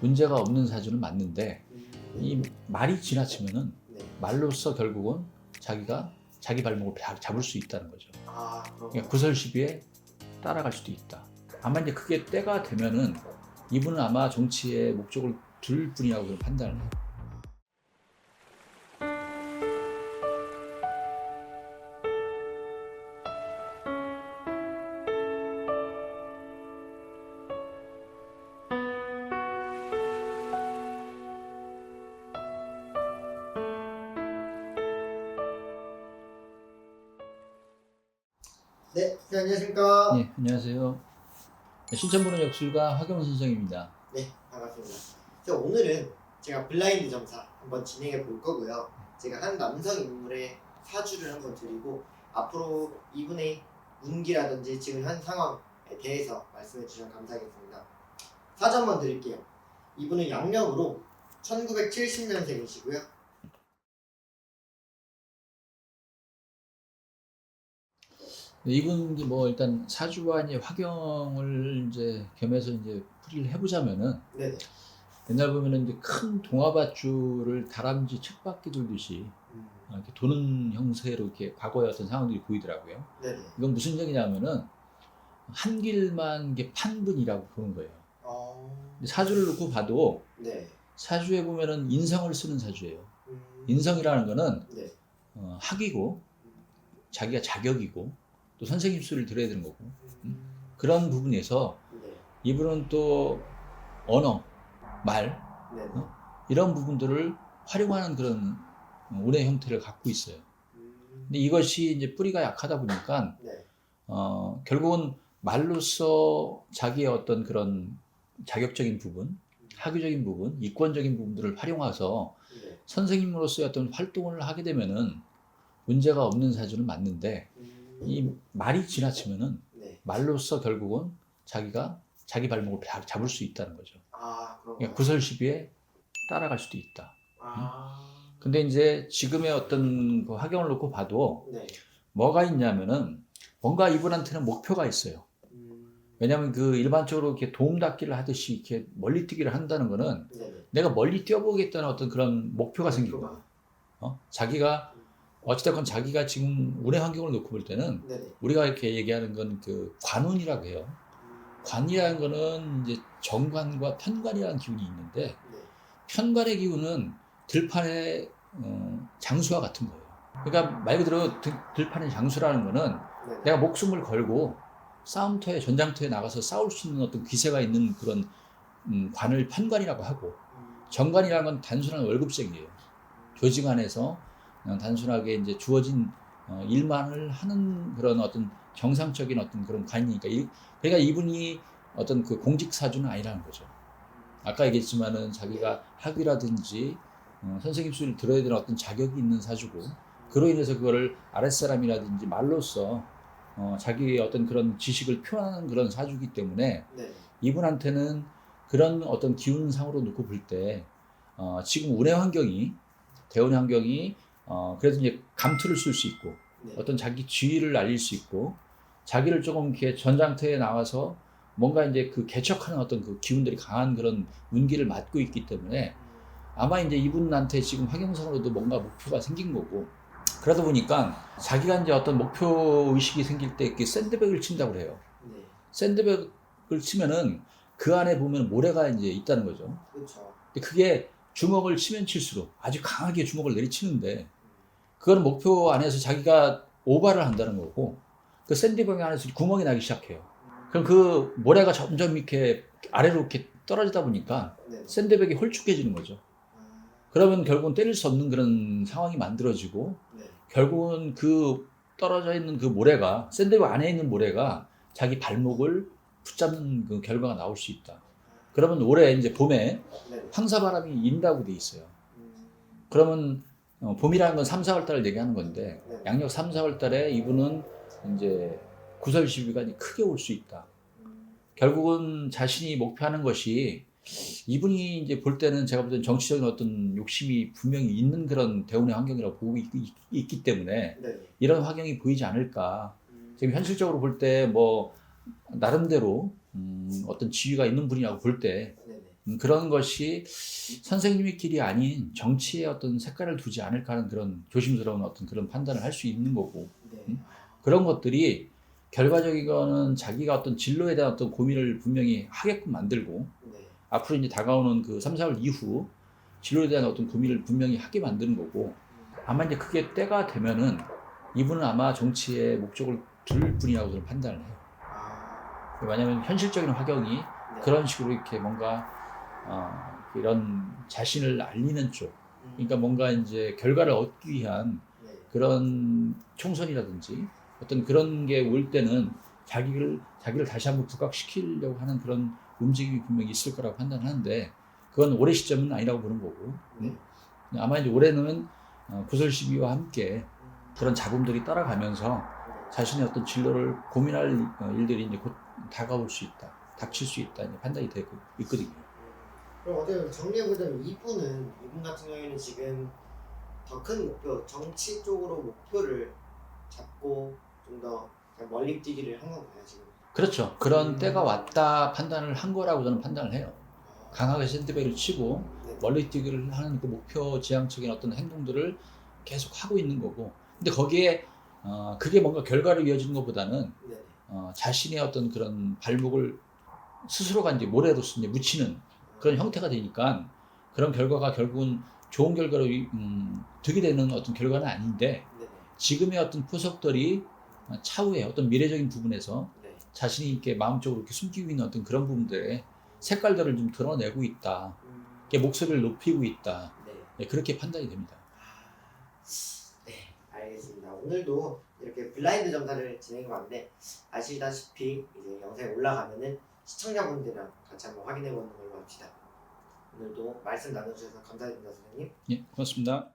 문제가 없는 사주는 맞는데 음, 이 말이 지나치면은 네. 말로써 결국은 자기가 자기 발목을 바- 잡을 수 있다는 거죠. 아 그러니까 구설시비에 따라갈 수도 있다. 아마 이제 그게 때가 되면은 이분은 아마 정치의 목적을 둘 뿐이라고 저는 판단을 해요. 네, 네 안녕하십니까. 네, 안녕하세요. 신천부는 역술가 화경 선생입니다. 네, 반갑습니다. 자, 오늘은 제가 블라인드 점사 한번 진행해 볼 거고요. 제가 한 남성 인물의 사주를 한번 드리고 앞으로 이분의 운기라든지 지금 현 상황에 대해서 말씀해 주시면 감사하겠습니다. 사주 한번 드릴게요. 이분은 양력으로 1970년생이시고요. 이분 이제 뭐 일단 사주와 이제 화경을 이제 겸해서 이제 풀이를 해보자면은 네네. 옛날 보면은 이제 큰 동화밧줄을 다람쥐 책바퀴 돌듯이 음, 이렇게 도는 형태로 이렇게 과거의 어떤 상황들이 보이더라고요. 네네. 이건 무슨 얘기냐면은 한 길만 이게 판분이라고 보는 거예요. 어, 사주를 놓고 봐도 네. 사주에 보면은 인성을 쓰는 사주예요. 음, 인성이라는 거는 네. 어, 학이고 자기가 자격이고 또 선생님 수를 들어야 되는 거고 음, 그런 부분에서 네. 이분은 또 언어, 말 네. 어? 이런 부분들을 활용하는 그런 운의 형태를 갖고 있어요. 음, 근데 이것이 이제 뿌리가 약하다 보니까 네. 어, 결국은 말로써 자기의 어떤 그런 자격적인 부분, 학위적인 부분, 이권적인 부분들을 활용해서 네. 선생님으로서의 어떤 활동을 하게 되면은 문제가 없는 사주는 맞는데 음, 이 말이 지나치면은 네. 말로써 결국은 자기가 자기 발목을 바- 잡을 수 있다는 거죠. 아. 그러니까 구설시비에 따라갈 수도 있다. 아, 근데 이제 지금의 어떤 그 화경을 놓고 봐도 네. 뭐가 있냐면은 뭔가 이분한테는 목표가 있어요. 음, 왜냐하면 그 일반적으로 이렇게 도움닫기를 하듯이 이렇게 멀리 뛰기를 한다는 거는 네네. 내가 멀리 뛰어보겠다는 어떤 그런 목표가 생긴 거야. 어? 자기가 어찌됐건 자기가 지금 운의 환경을 놓고 볼 때는 네네. 우리가 이렇게 얘기하는 건 그 관운이라고 해요. 음, 관이라는 거는 이제 정관과 편관이라는 기운이 있는데 네. 편관의 기운은 들판의 어, 장수와 같은 거예요. 그러니까 말 그대로 들, 들판의 장수라는 거는 네네. 내가 목숨을 걸고 싸움터에 전장터에 나가서 싸울 수 있는 어떤 기세가 있는 그런 음, 관을 편관이라고 하고 음, 정관이라는 건 단순한 월급쟁이에요. 조직 안에서 단순하게 이제 주어진 어, 일만을 하는 그런 어떤 정상적인 어떤 그런 관이니까 이, 그러니까 이분이 어떤 그 공직 사주는 아니라는 거죠. 아까 얘기했지만은 자기가 학위라든지 어, 선생님 수를 들어야 되는 어떤 자격이 있는 사주고 그로 인해서 그거를 아랫사람이라든지 말로써 어, 자기의 어떤 그런 지식을 표현하는 그런 사주기 때문에 네. 이분한테는 그런 어떤 기운상으로 놓고 볼 때 어, 지금 운의 환경이 대운의 환경이 어, 그래도 이제 감투를 쓸 수 있고 네. 어떤 자기 지위를 알릴 수 있고 자기를 조금 이렇게 전장터에 나가서 뭔가 이제 그 개척하는 어떤 그 기운들이 강한 그런 운기를 맡고 있기 때문에 아마 이제 이분한테 지금 화경성으로도 뭔가 목표가 생긴 거고 그러다 보니까 자기가 이제 어떤 목표 의식이 생길 때 이렇게 샌드백을 친다고 그래요. 네. 샌드백을 치면은 그 안에 보면 모래가 이제 있다는 거죠. 그렇죠. 근데 그게 주먹을 치면 칠수록 아주 강하게 주먹을 내리치는데 그거는 목표 안에서 자기가 오바를 한다는 거고 그 샌드백 안에서 구멍이 나기 시작해요. 그럼 그 모래가 점점 이렇게 아래로 이렇게 떨어지다 보니까 네. 샌드백이 홀쭉해지는 거죠. 아, 그러면 결국은 때릴 수 없는 그런 상황이 만들어지고 네. 결국은 그 떨어져 있는 그 모래가 샌드백 안에 있는 모래가 자기 발목을 붙잡는 그 결과가 나올 수 있다. 그러면 올해 이제 봄에 네. 황사바람이 인다고 돼 있어요. 음, 그러면 어, 봄이라는 건 3, 4월 달을 얘기하는 건데 네. 양력 3, 4월 달에 이분은 이제 구설 시비가 크게 올 수 있다. 음, 결국은 자신이 목표하는 것이 이분이 이제 볼 때는 제가 볼 때는 정치적인 어떤 욕심이 분명히 있는 그런 대운의 환경이라고 보고 있, 기 때문에 네. 이런 환경이 보이지 않을까. 음, 지금 현실적으로 볼 때 뭐 나름대로 음, 어떤 지위가 있는 분이라고 볼 때 그런 것이 선생님의 길이 아닌 정치의 어떤 색깔을 두지 않을까 하는 그런 조심스러운 어떤 그런 판단을 할 수 있는 거고 네. 음? 그런 것들이 결과적이거는 자기가 어떤 진로에 대한 어떤 고민을 분명히 하게끔 만들고 네. 앞으로 이제 다가오는 그 3, 4월 이후 진로에 대한 어떤 고민을 분명히 하게 만드는 거고 아마 이제 그게 때가 되면은 이분은 아마 정치의 목적을 둘 뿐이라고 저는 판단을 해요. 아, 왜냐하면 현실적인 환경이 네. 그런 식으로 이렇게 뭔가 어, 이런 자신을 알리는 쪽, 음, 그러니까 뭔가 이제 결과를 얻기 위한 네. 그런 총선이라든지 어떤 그런 게 올 때는 자기를 자기를 다시 한번 부각시키려고 하는 그런 움직임이 분명히 있을 거라고 판단하는데 그건 올해 시점은 아니라고 보는 거고 네. 아마 이제 올해는 어, 구설 시비와 함께 음, 그런 잡음들이 따라가면서 네. 자신의 어떤 진로를 고민할 어, 일들이 이제 곧 다가올 수 있다, 닥칠 수 있다 이제 판단이 되고 있거든요. 그럼 어떻게 보면 정리해보자면 이분은 이분 같은 경우에는 지금 더 큰 목표 정치 쪽으로 목표를 잡고 좀 더 멀리 뛰기를 한 건가요 지금? 그렇죠. 그런 음. 때가 왔다 판단을 한 거라고 저는 판단을 해요. 아, 강하게 샌드백을 치고 네. 멀리 뛰기를 하는 그 목표 지향적인 어떤 행동들을 계속 하고 있는 거고. 근데 거기에 어, 그게 뭔가 결과로 이어지는 것보다는 네. 어, 자신의 어떤 그런 발목을 스스로가 이제 모래로서 이제 묻히는 그런 형태가 되니까 그런 결과가 결국은 좋은 결과로 이- 음, 되게 되는 어떤 결과는 아닌데 네네. 지금의 어떤 포석들이 어, 차후에 어떤 미래적인 부분에서 네. 자신이 이렇게 마음적으로 이렇게 숨기고 있는 어떤 그런 부분들의 색깔들을 좀 드러내고 있다. 음, 목소리를 높이고 있다. 네. 네, 그렇게 판단이 됩니다. 아, 네, 알겠습니다. 오늘도 이렇게 블라인드 점사를 진행해봤는데 아시다시피 이제 영상에 올라가면은 시청자분들이랑 같이 한번 확인해 보는 걸로 합시다. 오늘도 말씀 나눠주셔서 감사드립니다, 선생님. 예, 고맙습니다.